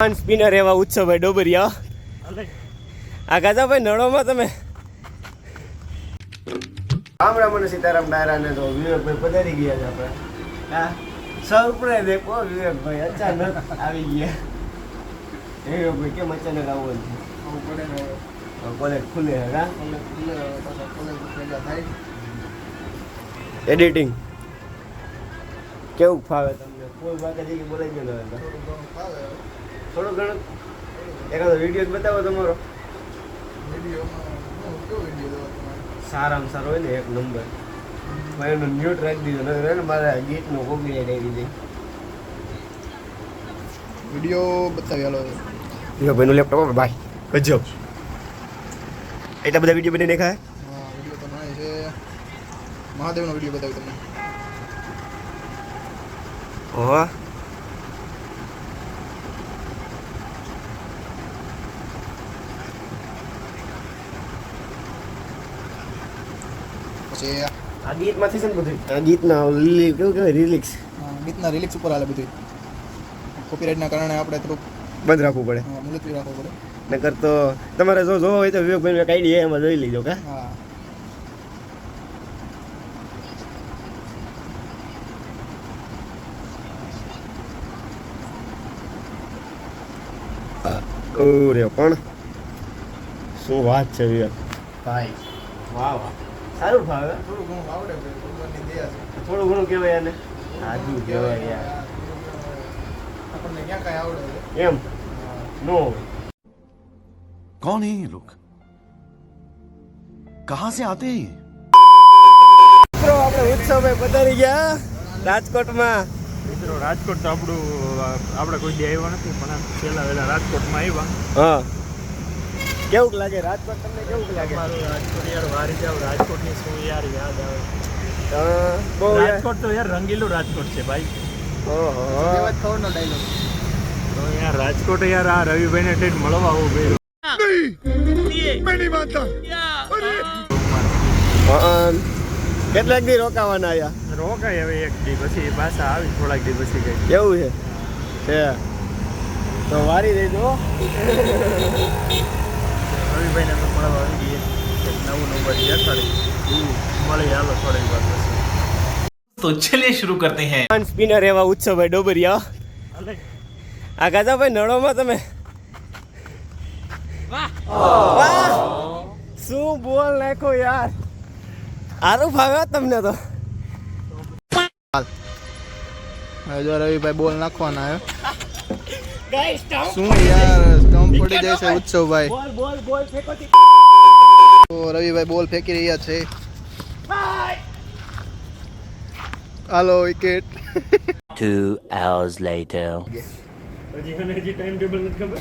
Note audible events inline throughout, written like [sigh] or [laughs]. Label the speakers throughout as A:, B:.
A: પાન spinner એવા ઉત્સવભાઈ ડોબરિયા. આ ગાજાભાઈ નળોમાં તમે? રામ રામ અને સીતારામ ડાયરાને તો વિવેકભાઈ પધારી ગયા છે આપણે. હા? સરપ્રાઈઝ દેખો વિવેકભાઈ. અચાનક આવી ગયા. વિવેકભાઈ કેમ અચાનક આવવાનું છે? કોલેજ ખુલે હે? હા એડિટિંગ કેવું ફાવે તમને? કોઈ વાત હજી બોલાઈ ગયો થોડું ઘણું એકાદો વીડિયો બતાવો તમારો. સારામાં સારો હોય ને એક નંબર ભાઈ એનો મ્યુટ રાખી દીધો નકર ને મારા ગીતનો કોપીરાઇટ આવી જાય.
B: વીડિયો બતાવી હાલો
A: વીડિયો ભાઈનું લેપટોપ ભાઈ. ગજબ. એટલા બધા વીડિયો બની દેખાય
B: હા? વીડિયો તો છે. મહાદેવનો વીડિયો બતાવ્યો તમને.
A: ઓહો
B: પછી
A: આ ગીતમાંથી છે ને બધું આ ગીતના લીલી કેવું કહેવાય રિલિક્સ
B: ગીતના રિલિક્સ ઉપર હાલે બધું કોપીરાઇટના કારણે આપણે થોડુંક
A: બંધ રાખવું પડે
B: મુલતવી રાખવું પડે
A: નકર તો તમારે જો જોવો હોય તો વિવેકભાઈ દે એમાં જોઈ લીધો કા
B: હા
A: ઓરે પણ શું વાત છે વિવેક ભાઈ વાહ વાહ સારું ભાવે
B: થોડું ઘણું આવડે છે ભગવાનની દયા છે
A: થોડું ઘણું કહેવાય એને સાચું કહેવાય યાર
B: આપણને ક્યાં કાંઈ આવડે છે
A: એમ નો
C: कौन है ये लोग कहां से आते हैं ये
A: મિત્રો આપણે ઉત્સવભાઈ પધારી ગયા રાજકોટમાં
D: મિત્રો રાજકોટ તો આપણું આપણે કોઈ દી આવ્યા નથી પણ છેલ્લા વેલા રાજકોટમાં આવ્યા.
A: હા. કેવું લાગે? રાજકોટ તમને કેવું લાગે?
D: મારું રાજકોટ યાર વારી જાવ રાજકોટની શું યાર યાદ આવે?
A: હા, બહુ યાર
D: રાજકોટ તો યાર રંગીલું રાજકોટ છે ભાઈ.
A: ઓહો.
B: ખબરનો ડાયલોગ?
D: તો યાર રાજકોટ યાર આ રવિભાઈ ને ટેટ મળવા આવું ગયું
A: હા. કેટલાક દી રોકાવાના આયા?
D: રોકાય હવે એક દી પછી પાછા આવી થોડાક દી પછી કઈ
A: કેવું છે? છે. તો વારી દેજો
D: રવિભાઈને અમે મળવા આવી ગઈએ. નવું નવું બધી દેખાડી. મળી હાલો થોડીક વાર પછી.
E: તો ચલે શરૂ કરતે
A: હૈ. સ્પિનર એવા ઉત્સવ ભાઈ
D: ડોબરિયા
A: આ ગાજાભાઈ નળોમાં તમે? વાહ! શું બોલ નાખો યાર? સારું ફાવે તમને તો.
B: હવે જો રવિભાઈ બોલ નાખવાના આવ્યો શું યાર સ્ટમ્પ પડી જાય છે ઉત્સવભાઈ.
A: બોલ બોલ બોલ ફેંકો તી.
B: રવિભાઈ બોલ ફેંકી રહ્યા છે. હાલો વિકેટ.
F: Two hours later.
D: હજી હજી ટાઈમ ટેબલ નથી ખબર.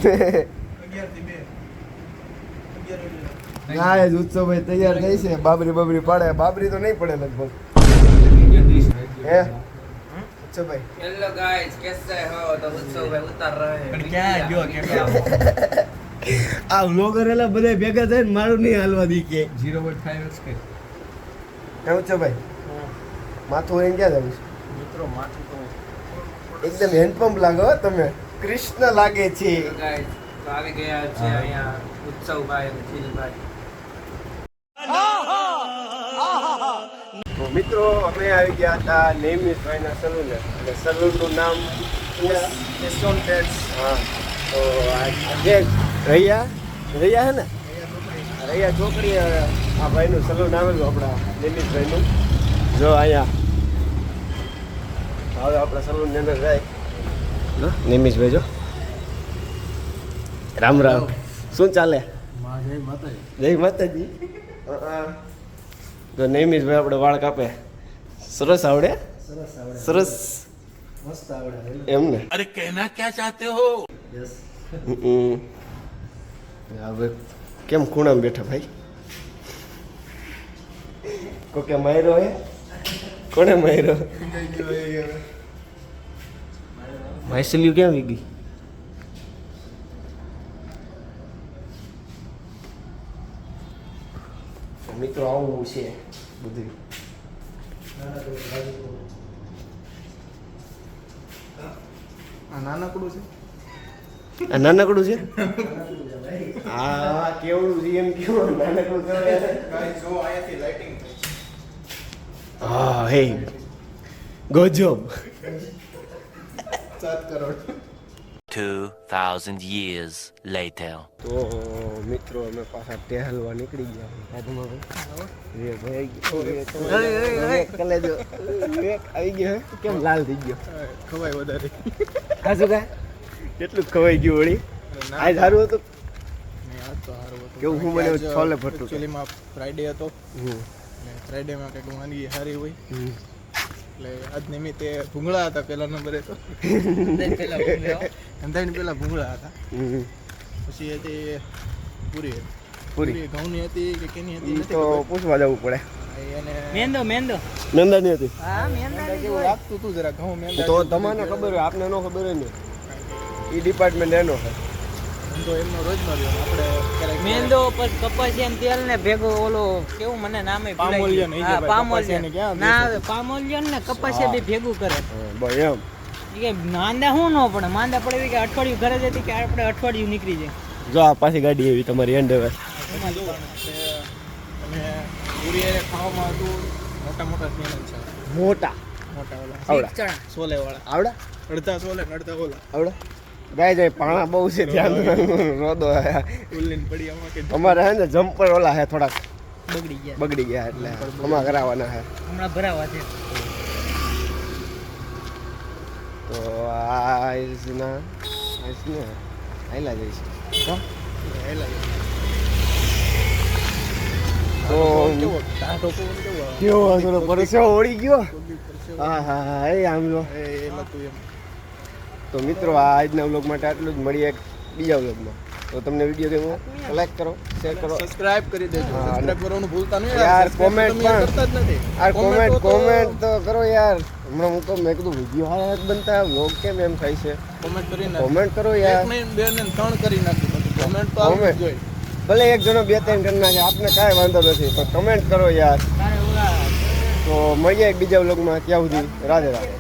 D: [laughs]
A: ના એ જ ઉત્સવ ભાઈ તૈયાર થઈ છે. બાબરી બાબરી પાડે. બાબરી તો નહીં પડે લગભગ. હે? [laughs] આ વ્લોગર એલા બધા ભેગા થઈને મારું નહીં હાલવા દી કે.
G: કે
A: કેવું છે માથું એમ ક્યાં જવું
D: મિત્રો માથું તો
A: એકદમ હેન્ડપંપ લાગો તમે. કૃષ્ણ લાગે છે.
G: આવી ગયા છે
A: મિત્રો અમે આવી ગયા હતા નેમિસભાઈના સલૂન અને સલૂનનું નામ હા તો આ જે રૈયા રૈયા હે ને? રૈયા ચોકડી આ ભાઈનું સલૂન આવેલું આપણા નેમિસભાઈનું જો અહીંયા હવે આપણે સલૂનની અંદર જાય. નેમિસભાઈ જો. રામ રામ. શું ચાલે? જય માતાજી. અ, અ. તો જો નૈમિતભાઈ આપણે વાળ કાપે. સરસ આવડે? સરસ મસ્ત આવડે એમ ને
C: અરે કહેના ક્યાં ચાહતે
A: હો? હવે કેમ ખૂણામાં બેઠા ભાઈ? કોકે માયરો હે? કોને માયરો માયસલ્યુ ક્યાં વી ગઈ મિત્રો આવું છે બધું.
B: આ નાનકડું છે?
A: આ નાનકડું છે? હા કેવડું છે એમ કેવું નાનકડું
B: જો અહીંયાથી લાઇટિંગ
A: હા હે. ગજબ.
B: સાત કરોડ.
F: 2000 years later.
A: તો મિત્રો અમે પાછા ટહેલવા નીકળી ગયા. રે ભાઈ કલે જો આવી ગયો કેમ લાલ થઈ ગયો?
B: ખવાય વધારે.
A: કાજુ કા કેટલું ખવાઈ ગયું વળી? આ સારું હતું? કેવું હું મને છોલે ભટુરે.
B: એકચ્યુઅલીમાં ફ્રાઈડે હતો.
A: હમ.
B: ફ્રાઈડે ફ્રાઈડેમાં કંઈક વાનગી સારી હોય.
A: હમ.
B: એટલે આજ નિમિત્તે ભૂંગળા હતા પહેલા નંબરે તો.
G: પેલા
B: પહેલા ભૂંગળા હતા. પછી હતી પૂરી. હતી
A: પૂરી
B: ઘઉંની હતી કે કેની હતી
A: તો પૂછવા જવું પડે.
G: મેંદો મેંદો.
A: હતી.
G: હા મેંદા
B: લાગતું હતું જરા ઘઉં મેંદા
A: તો તમને ખબર હોય આપને ન ખબર હોય ને. એ ડિપાર્ટમેન્ટ એનો છે.
B: ધંધો એમનો રોજ આપણે ક્યારેક
G: મેંદો પછી કપાસિયા તેલ ને ભેગો ઓલો કેવું મને નામે
B: પામોલિયન
G: ગયું.
B: એ જે
G: હા, પામોલિયન. ના આવે પામોલિયન ને કપાસિયા બે ભેગું કરે.
A: હા, એમ.
G: કે માંદા શું ન પડે. માંદા પડે એવી કે અઠવાડિયું ઘરે જતી કે આપણે અઠવાડિયું નીકળી જાય.
A: જો આ પાછી ગાડી એવી તમારી એન્ડ
B: એમાં જોવાનું કે પૂરી ખાવામાં હતું મોટા મોટા સ્નેહલ છે.
A: મોટા.
B: મોટા ઓલા.
A: આવડા.
B: સોલે વાળા
A: આવડા?
B: અડધા સોલે અડધા ઓલા.
A: આવડા? ગાય જાય પાણા બહુ છે ધ્યાન રોદો અમારે હે ને જમ્પર ઓલા હે થોડાક.
G: બગડી ગયા.
A: બગડી ગયા એટલે અમા કરાવવાના હે.
G: હમણાં ભરાવા છે.
A: તો આ આઈસના આઈસને આયલા જઈશ. તો
B: કેવો?
A: પરસેવો ઓળી ગયો? હા હા હા એ આમ લો
B: એ લતું એમ.
A: તો મિત્રો આ આજના વ્લોગ માટે આટલું જ. મળીએ એક બીજા વ્લોગમાં તો તમને વીડિયો કેવો? લાઈક કરો શેર કરો.
B: સબસ્ક્રાઇબ કરી દેજો. સબસ્ક્રાઇબ કરવાનું ભૂલતા નહીં.
A: યાર,
B: કોમેન્ટ યાર
A: પણ.
B: કરતા જ નથી.
A: આ કોમેન્ટ કોમેન્ટ તો કરો યાર. હમણાં હું તો મેં કીધું વીડિયો હા એક બનતા વ્લોગ કેમ એમ થાય છે?
B: કોમેન્ટ કરીને
A: કોમેન્ટ કરો
B: એક
A: યાર
B: નહીં બે ને ત્રણ કરી નાખી કોમેન્ટ તો આવવું જોઈએ.
A: ભલે એક જણો બે ત્રણ કરી નાખે આપને કાંઈ વાંધો નથી પણ કમેન્ટ કરો યાર. તો મળીએ એક બીજા વ્લોગમાં ત્યાં સુધી રાધે રાધે.